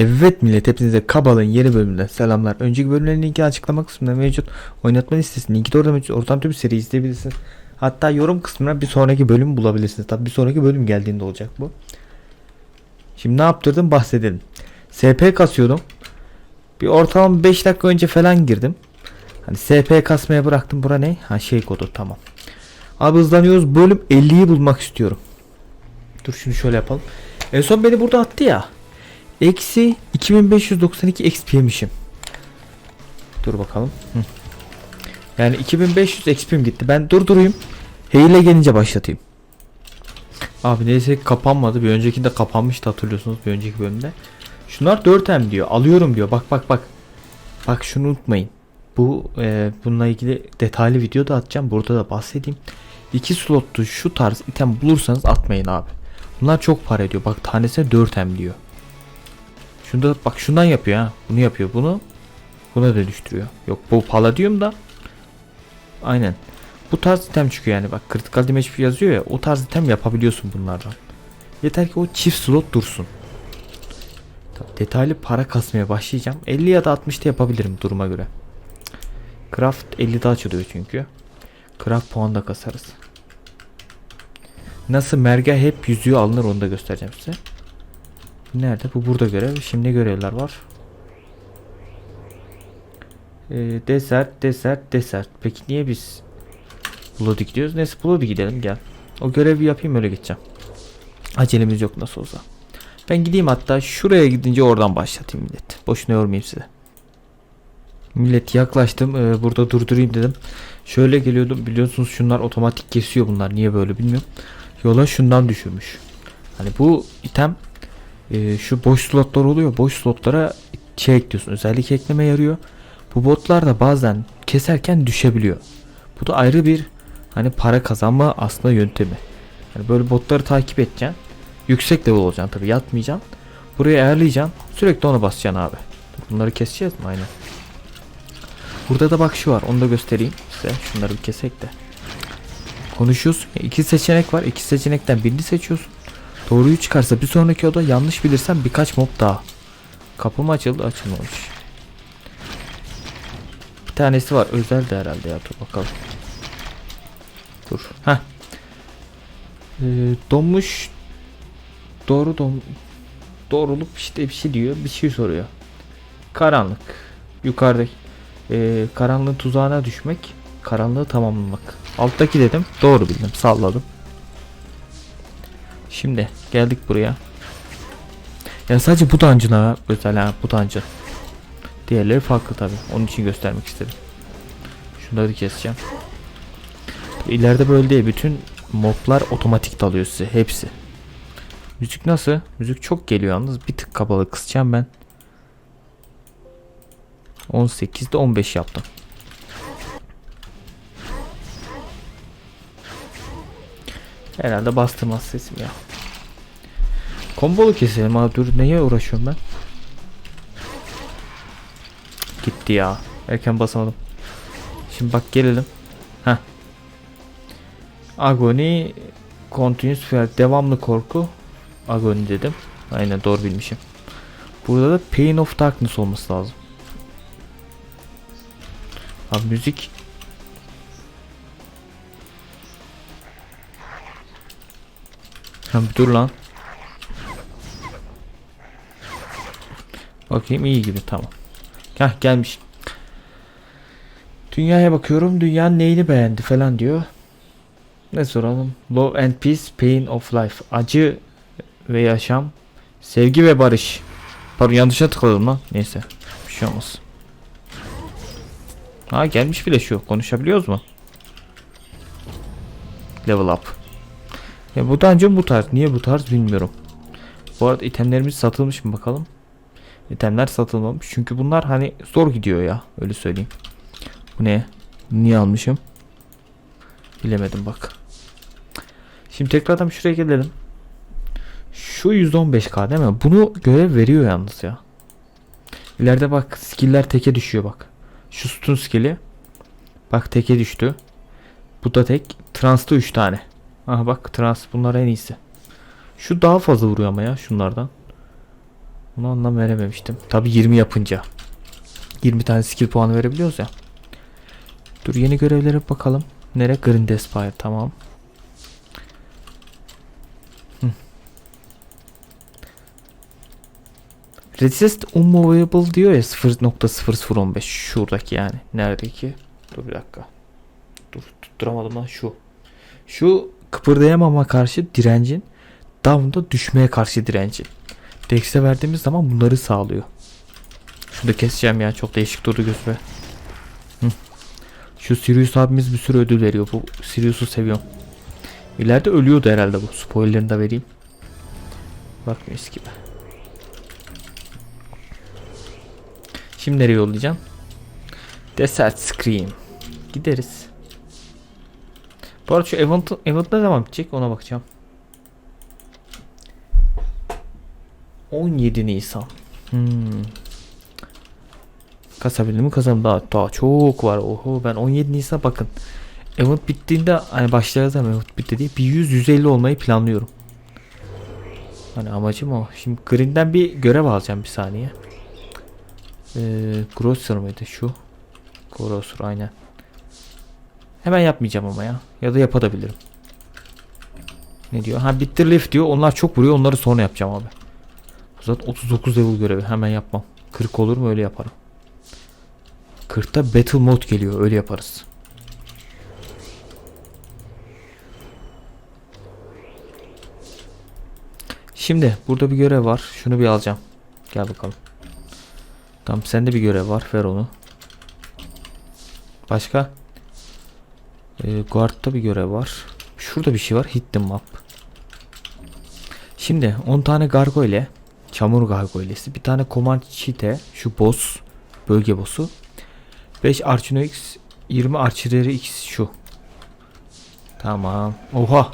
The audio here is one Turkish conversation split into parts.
Evet millet hepinize Kabal'ın yeni bölümünden selamlar. Önceki bölümlerin linki açıklama kısmında mevcut. Oynatma listesinin linki de orada mevcut. Oradan tüm seriyi izleyebilirsiniz. Hatta yorum kısmına bir sonraki bölüm bulabilirsiniz. Tabi bir sonraki bölüm geldiğinde olacak bu. Şimdi ne yaptırdım bahsedelim. SP kasıyordum. Bir ortalama 5 dakika önce falan girdim. Hani SP kasmaya bıraktım. Bura ne? Ha şey kodu tamam. Abi hızlanıyoruz. Bölüm 50'yi bulmak istiyorum. Dur şunu şöyle yapalım. En son beni burada attı ya. Eksi 2592 XP yemişim. Dur bakalım. Hı. Yani 2500 XP'm gitti. Ben durdurayım. Heyle gelince başlatayım. Abi neyse kapanmadı. Bir öncekinde kapanmıştı hatırlıyorsunuz bir önceki bölümde. Şunlar 4M diyor. Alıyorum diyor. Bak bak bak. Bak şunu unutmayın. Bu e, bununla ilgili detaylı video da atacağım. Burada da bahsedeyim. İki slotlu şu tarz item bulursanız atmayın abi. Bunlar çok para ediyor. Bak tanesine 4M diyor. Şunda bak şundan yapıyor ha. Bunu yapıyor. Bunu buna dönüştürüyor. Yok bu palladium da aynen. Bu tarz item çıkıyor yani. Bak critical damage yazıyor ya. O tarz item yapabiliyorsun bunlardan. Yeter ki o çift slot dursun. Detaylı para kasmaya başlayacağım. 50 ya da 60'ta yapabilirim duruma göre. Craft 50'de açılıyor çünkü. Craft puan da kasarız. Nasıl merge hep yüzüğü alınır onu da göstereceğim size. Nerede? Bu burada görev. Şimdi görevler var. Ee, desert, desert, desert. Peki niye biz Blood'i gidiyoruz? Neyse Blood'i gidelim gel. O görevi yapayım öyle gideceğim. Acelemiz yok nasıl olsa. Ben gideyim hatta şuraya gidince oradan başlatayım millet. Boşuna yormayayım size. Millet yaklaştım. Ee, burada durdurayım dedim. Şöyle geliyordum. Biliyorsunuz şunlar otomatik kesiyor bunlar. Niye böyle bilmiyorum. Yola şundan düşürmüş. Hani bu item e, şu boş slotlar oluyor. Boş slotlara şey ekliyorsun. Özellik ekleme yarıyor. Bu botlar da bazen keserken düşebiliyor. Bu da ayrı bir hani para kazanma aslında yöntemi. Yani böyle botları takip edeceksin. Yüksek level olacaksın tabi yatmayacaksın. Buraya ayarlayacaksın. Sürekli ona basacaksın abi. Bunları keseceğiz mi? Aynen. Burada da bak şu var. Onu da göstereyim size. Şunları bir kesek de. Konuşuyorsun. İki seçenek var. İki seçenekten birini seçiyorsun. Doğruyu çıkarsa bir sonraki oda yanlış bilirsen birkaç mob daha. Kapı mı açıldı? Açılmamış. Bir tanesi var. Özel de herhalde ya. Dur bakalım. Dur. Heh. Ee, donmuş doğru don doğruluk işte bir şey diyor. Bir şey soruyor. Karanlık. Yukarıdaki. Ee, karanlığın tuzağına düşmek. Karanlığı tamamlamak. Alttaki dedim. Doğru bildim. Salladım. Şimdi geldik buraya. Yani sadece bu dungeon'a özel ha bu dungeon. Diğerleri farklı tabi. Onun için göstermek istedim. Şunları keseceğim. İleride böyle değil. Bütün moblar otomatik dalıyor size. Hepsi. Müzik nasıl? Müzik çok geliyor yalnız. Bir tık kabalı kısacağım ben. 18'de 15 yaptım. Herhalde bastırmaz sesim ya. Kombolu keselim abi dur neye uğraşıyorum ben? Gitti ya. Erken basamadım. Şimdi bak gelelim. Heh. Agony Continuous Fear devamlı korku. Agony dedim. Aynen doğru bilmişim. Burada da Pain of Darkness olması lazım. Abi müzik Ha dur lan. Bakayım iyi gibi tamam. Heh gelmiş. Dünyaya bakıyorum. Dünyanın neyini beğendi falan diyor. Ne soralım? Love and peace, pain of life. Acı ve yaşam. Sevgi ve barış. Pardon yanlışa tıkladım lan. Neyse. Bir şey olmaz. Ha gelmiş bile şu. Konuşabiliyoruz mu? Level up. Ya bu dungeon bu tarz. Niye bu tarz bilmiyorum. Bu arada itemlerimiz satılmış mı bakalım. İtemler satılmamış. Çünkü bunlar hani zor gidiyor ya. Öyle söyleyeyim. Bu ne? Niye almışım? Bilemedim bak. Şimdi tekrardan şuraya gelelim. Şu 115k değil mi? Bunu görev veriyor yalnız ya. İleride bak skill'ler teke düşüyor bak. Şu stun skill'i. Bak teke düştü. Bu da tek. Trans'ta 3 tane. Aha bak trans bunlar en iyisi. Şu daha fazla vuruyor ama ya şunlardan. Bunu anlam verememiştim. Tabi 20 yapınca. 20 tane skill puanı verebiliyoruz ya. Dur yeni görevlere bakalım. Nere? Green Despire tamam. Hı. Resist unmovable diyor ya 0.0015 şuradaki yani. Neredeki? Dur bir dakika. Dur tutturamadım lan şu. Şu kıpırdayamama karşı direncin down'da düşmeye karşı direnci. Dex'e verdiğimiz zaman bunları sağlıyor. Şunu da keseceğim ya çok değişik durdu gözüme. Şu Sirius abimiz bir sürü ödül veriyor. Bu Sirius'u seviyorum. İleride ölüyordu herhalde bu. Spoilerını da vereyim. Bakmıyoruz gibi. Şimdi nereye yollayacağım? Desert Scream. Gideriz. Bu arada şu event, event ne zaman bitecek ona bakacağım. 17 Nisan. Hmm. Kasabildim mi kazanım daha, daha çok var. Oho ben 17 Nisan bakın. Event bittiğinde hani başlayacağız ama event bitti diye bir 100 150 olmayı planlıyorum. Hani amacım o. Şimdi Green'den bir görev alacağım bir saniye. Ee, Grocer mıydı şu? Grocer aynen. Hemen yapmayacağım ama ya. Ya da yapabilirim. Ne diyor? Ha bitter leaf diyor. Onlar çok vuruyor. Onları sonra yapacağım abi. Zaten 39 level görevi. Hemen yapmam. 40 olur mu öyle yaparım. 40'ta battle mode geliyor. Öyle yaparız. Şimdi burada bir görev var. Şunu bir alacağım. Gel bakalım. Tamam sende bir görev var. Ver onu. Başka? Ee, guard'da bir görev var. Şurada bir şey var. Hit the map. Şimdi 10 tane gargoyle. Çamur gargoylesi. Bir tane command cheat'e. Şu boss. Bölge boss'u. 5 Archino X. 20 Archery X şu. Tamam. Oha.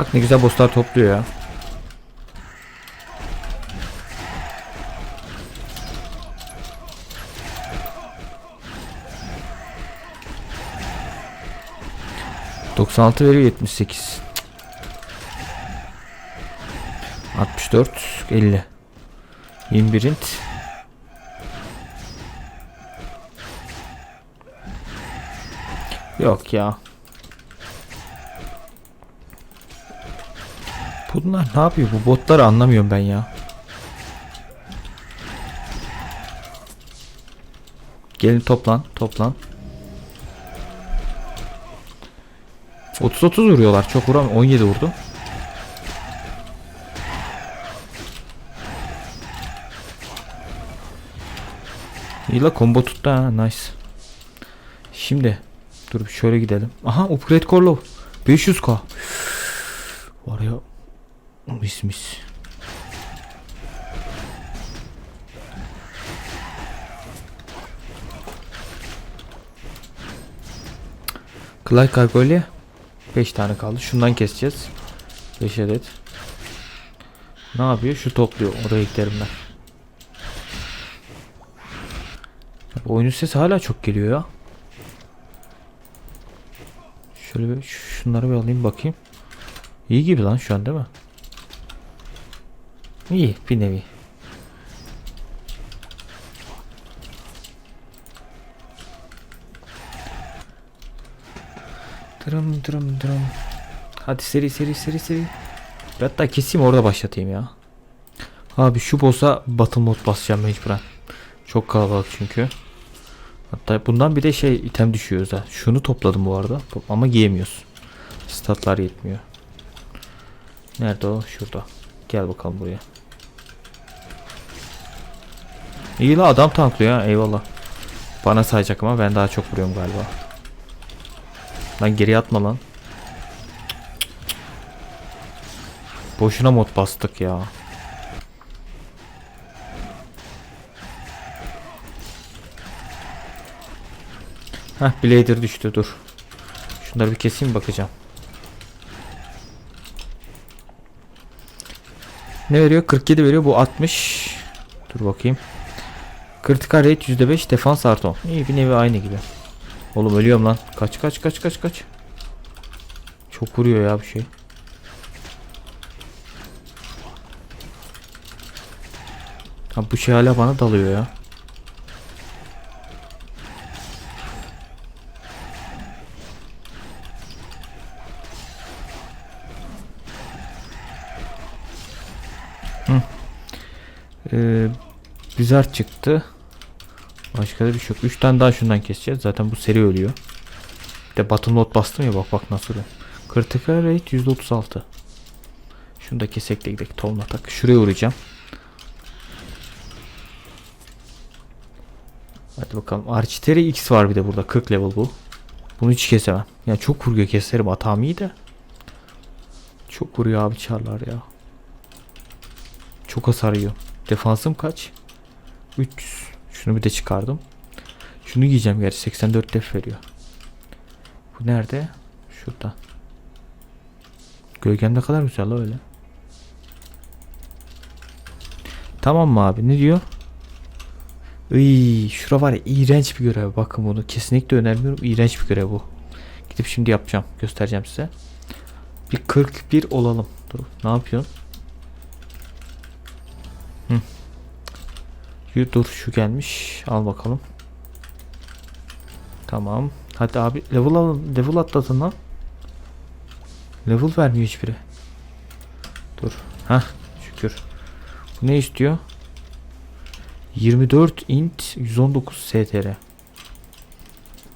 Bak ne güzel bosslar topluyor ya. Doksan altı veriyor yetmiş sekiz. Altmış dört elli. Yirmi bir int. Yok ya. Bunlar ne yapıyor? Bu botları anlamıyorum ben ya. Gelin toplan, toplan. 30 30 vuruyorlar. Çok vuram 17 vurdu. İyi la combo tuttu ha nice. Şimdi dur şöyle gidelim. Aha upgrade Korlov 500k. Var ya Mis mis. Clay Gargoyle 5 tane kaldı. Şundan keseceğiz. 5 adet. Ne yapıyor? Şu topluyor. Oraya giderim ben. Oyunun sesi hala çok geliyor ya. Şöyle bir şunları bir alayım bakayım. İyi gibi lan şu an değil mi? İyi bir nevi. Dırım dırım dırım. Hadi seri seri seri seri. Hatta keseyim orada başlatayım ya. Abi şu boss'a battle mod basacağım mecburen. Çok kalabalık çünkü. Hatta bundan bir de şey item düşüyor zaten. Şunu topladım bu arada ama giyemiyoruz. Statlar yetmiyor. Nerede o? Şurada. Gel bakalım buraya. İyi la adam tanklıyor ha eyvallah. Bana sayacak ama ben daha çok vuruyorum galiba. Lan geri atma lan. Boşuna mod bastık ya. Heh Blader düştü dur. Şunları bir keseyim bakacağım. Ne veriyor? 47 veriyor. Bu 60. Dur bakayım. Critical rate %5 defans artı 10. İyi bir nevi aynı gibi. Oğlum ölüyorum lan. Kaç kaç kaç kaç kaç. Çok vuruyor ya bu şey. Ha bu şey hala bana dalıyor ya. Blizzard çıktı. Başka da bir şey yok. 3 tane daha şundan keseceğiz. Zaten bu seri ölüyor. Bir de button load bastım ya bak bak nasıl ölüyor. Critical rate %36. Şunu da kesek de gidelim. Tonla tak. Şuraya uğrayacağım. Hadi bakalım. Architeri X var bir de burada. 40 level bu. Bunu hiç kesemem. Ya çok vuruyor keserim. Hatam iyi de. Çok vuruyor abi çarlar ya. Çok hasar yiyor. Defansım kaç? 300. Şunu bir de çıkardım. Şunu giyeceğim gerçi 84 def veriyor. Bu nerede? Şurada. Gölgem ne kadar güzel öyle. Tamam mı abi? Ne diyor? Iy, şura var ya iğrenç bir görev. Bakın bunu kesinlikle önermiyorum. İğrenç bir görev bu. Gidip şimdi yapacağım. Göstereceğim size. Bir 41 olalım. Dur. Ne yapıyorsun? Hı. Yu- Dur şu gelmiş. Al bakalım. Tamam. Hadi abi level al level atladın lan. Level vermiyor hiçbiri. Dur. Hah şükür. Bu ne istiyor? 24 int 119 str.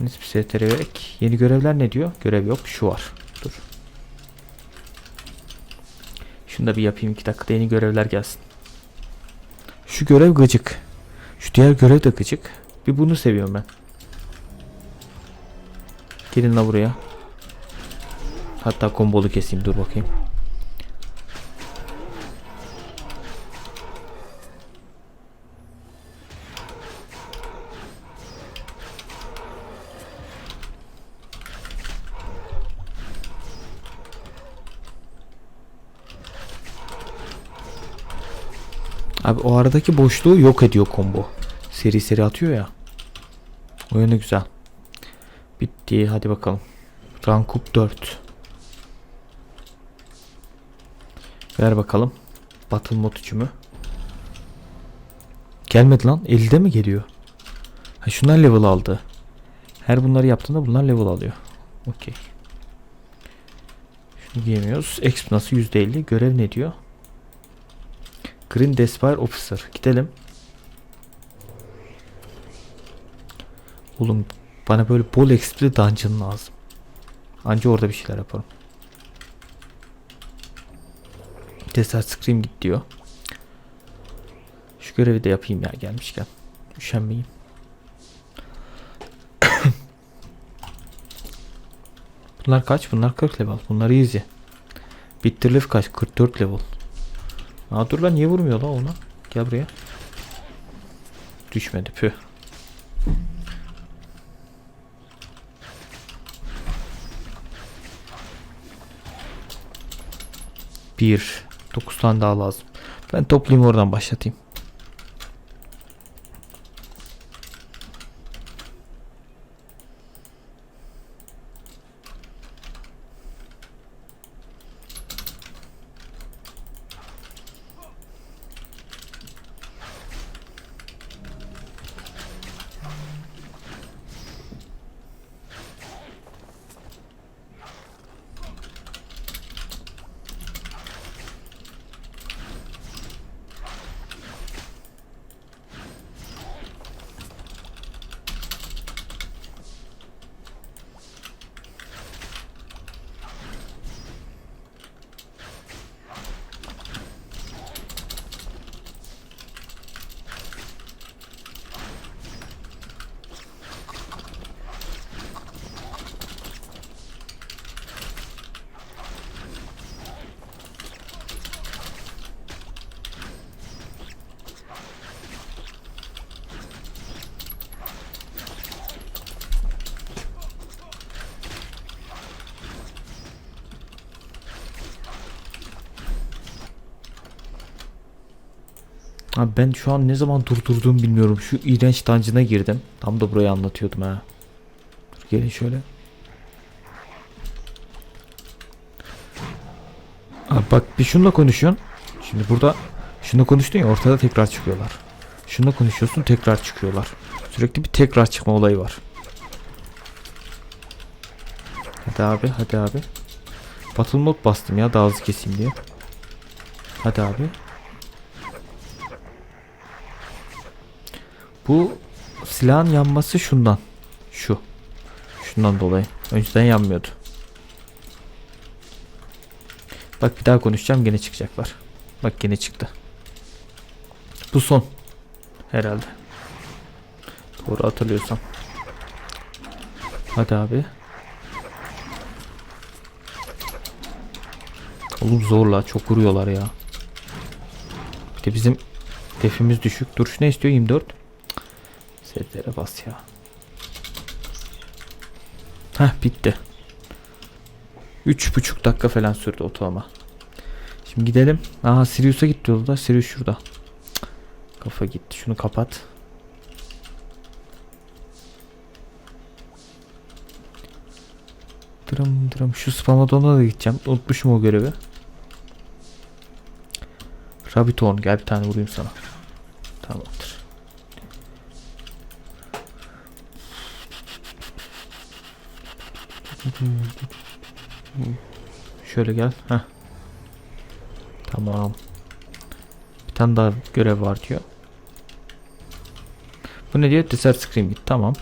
Neyse bir str vererek. Yeni görevler ne diyor? Görev yok. Şu var. Dur. Şunu da bir yapayım. 2 dakikada yeni görevler gelsin. Şu görev gıcık. Şu diğer görev de gıcık. Bir bunu seviyorum ben. Gelin la buraya. Hatta kombolu keseyim dur bakayım. Abi o aradaki boşluğu yok ediyor combo. Seri seri atıyor ya. O yönü güzel. Bitti hadi bakalım. Rankup 4. Ver bakalım. Battle mod üçümü. Gelmedi lan. 50'de mi geliyor? Ha şunlar level aldı. Her bunları yaptığında bunlar level alıyor. Okey. Şunu giyemiyoruz. Exp nasıl %50? Görev ne diyor? Green Despire Officer. Gidelim. Oğlum bana böyle bol XP'li dungeon lazım. Anca orada bir şeyler yaparım. Desert Scream git diyor. Şu görevi de yapayım ya gelmişken. Üşenmeyeyim. Bunlar kaç? Bunlar 40 level. Bunlar easy. Bitter Leaf kaç? 44 level. Aa dur lan niye vurmuyor lan ona? Gel buraya. Düşmedi püh. Bir. Dokuz tane daha lazım. Ben toplayayım oradan başlatayım. Abi ben şu an ne zaman durdurduğumu bilmiyorum. Şu iğrenç dancına girdim. Tam da burayı anlatıyordum ha. Dur gelin şöyle. Abi bak bir şunla konuşuyorsun. Şimdi burada şunla konuştun ya ortada tekrar çıkıyorlar. Şunla konuşuyorsun tekrar çıkıyorlar. Sürekli bir tekrar çıkma olayı var. Hadi abi hadi abi. Battle mode bastım ya daha hızlı keseyim diye. Hadi abi. Bu silahın yanması şundan. Şu. Şundan dolayı. Önceden yanmıyordu. Bak bir daha konuşacağım gene çıkacaklar. Bak gene çıktı. Bu son. Herhalde. Doğru hatırlıyorsam. Hadi abi. Oğlum zorla çok vuruyorlar ya. Bir de bizim defimiz düşük. Dur şu ne istiyor 24? Setlere bas ya. Heh bitti. Üç buçuk dakika falan sürdü otoama. Şimdi gidelim. Aha Sirius'a gitti yolda. Sirius şurada. Kafa gitti. Şunu kapat. Dırım dırım. Şu Spamadon'a da gideceğim. Unutmuşum o görevi. Rabbiton gel bir tane vurayım sana. Şöyle gel. Heh. Tamam. Bir tane daha görev var diyor. Bu ne diyor? Desert Scream git. Tamam.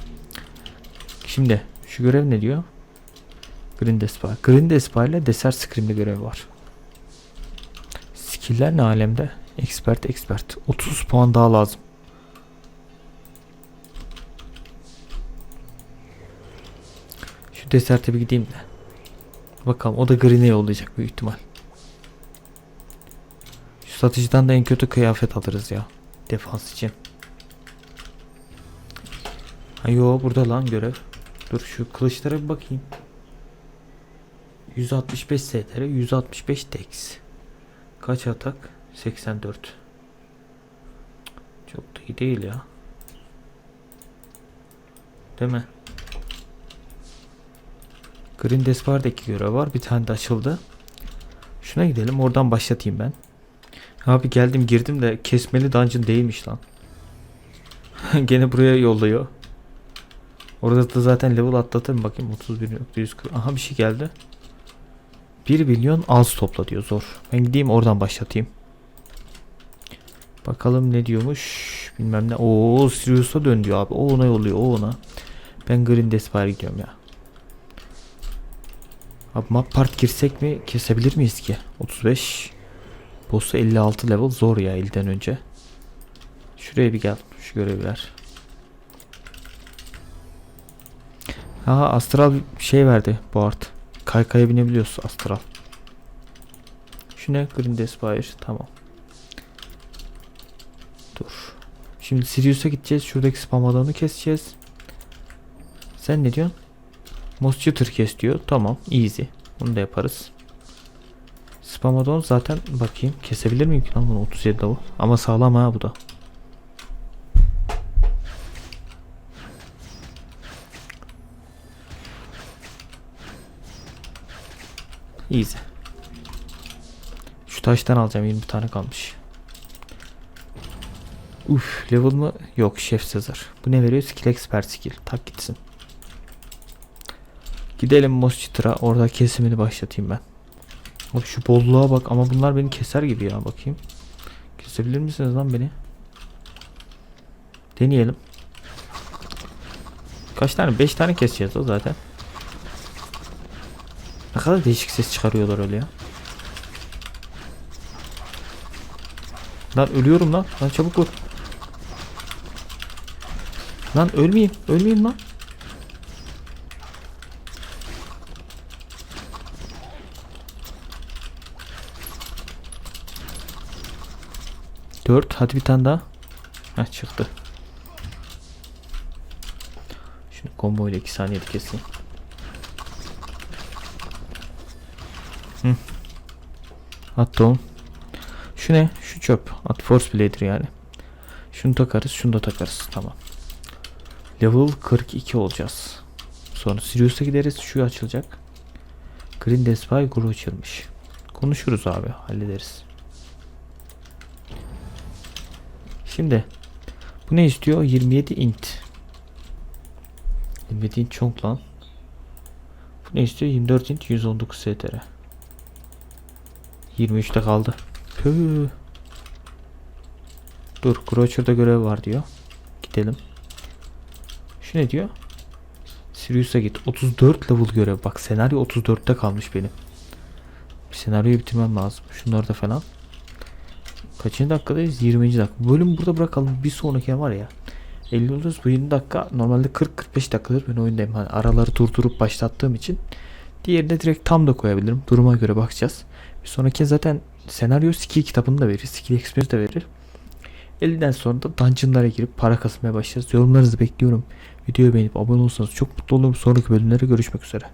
Şimdi şu görev ne diyor? Green Despire. Green Despire ile Desert Scream'de görev var. Skill'ler ne alemde? Expert expert. 30 puan daha lazım. Şu Desert'e bir gideyim de. Bakalım o da Green'e yollayacak büyük ihtimal. Şu satıcıdan da en kötü kıyafet alırız ya. Defans için. Ha yo burada lan görev. Dur şu kılıçlara bir bakayım. 165 STR, 165 Dex. Kaç atak? 84. Çok da iyi değil ya. Değil mi? Green Desper'daki görev var. Bir tane de açıldı. Şuna gidelim. Oradan başlatayım ben. Abi geldim girdim de kesmeli dungeon değilmiş lan. Gene buraya yolluyor. Orada da zaten level atlatırım bakayım 31.140. Aha bir şey geldi. 1 milyon az topla diyor zor. Ben gideyim oradan başlatayım. Bakalım ne diyormuş. Bilmem ne. Oo Sirius'a dön diyor abi. O ona yolluyor. O ona. Ben Green Despire gidiyorum ya. Abi map part girsek mi kesebilir miyiz ki? 35. Boss'u 56 level zor ya ilden önce. Şuraya bir gel. Şu görevler. Ha astral şey verdi bu art. Kaykaya binebiliyorsun astral. Şu ne? Green Despire. Tamam. Dur. Şimdi Sirius'a gideceğiz. Şuradaki spam alanı keseceğiz. Sen ne diyorsun? Moschutter kes diyor. Tamam. Easy. Bunu da yaparız. Spamadon zaten bakayım. Kesebilir miyim ki lan bunu 37 level. Ama sağlam ha bu da. Easy. Şu taştan alacağım 20 tane kalmış. Uf level mı? Yok Chef Caesar. Bu ne veriyor? Skill Expert skill. Tak gitsin. Gidelim Moschiter'a. Orada kesimini başlatayım ben. Abi şu bolluğa bak ama bunlar beni keser gibi ya bakayım. Kesebilir misiniz lan beni? Deneyelim. Kaç tane? 5 tane keseceğiz o zaten. Ne kadar değişik ses çıkarıyorlar öyle ya. Lan ölüyorum lan. Lan çabuk vur. Lan ölmeyeyim. Ölmeyeyim lan. Dört. Hadi bir tane daha. Heh çıktı. Şunu combo ile 2 saniyede keseyim. Hı. Attı oğlum. Şu ne? Şu çöp. At Force Blade'dir yani. Şunu takarız, şunu da takarız. Tamam. Level 42 olacağız. Sonra Sirius'a gideriz. Şu açılacak. Green Despy Guru açılmış. Konuşuruz abi. Hallederiz. Şimdi bu ne istiyor? 27 int. 27 int çok lan. Bu ne istiyor? 24 int 119 STR. 23'te kaldı. Püh. Dur, Croucher'da görev var diyor. Gidelim. Şu ne diyor? Sirius'a git. 34 level görev. Bak senaryo 34'te kalmış benim. Bir senaryoyu bitirmem lazım. Şunları da falan. Kaçıncı dakikadayız? 20. dakika. Bölümü burada bırakalım. Bir sonraki var ya. 50 oluruz. Bu 20 dakika. Normalde 40-45 dakikadır ben oyundayım. Hani araları durdurup başlattığım için. Diğerine direkt tam da koyabilirim. Duruma göre bakacağız. Bir sonraki zaten senaryo skill kitabını da verir. Skill experience de verir. 50'den sonra da dungeonlara girip para kasmaya başlarız. Yorumlarınızı bekliyorum. Videoyu beğenip abone olursanız çok mutlu olurum. Sonraki bölümlere görüşmek üzere.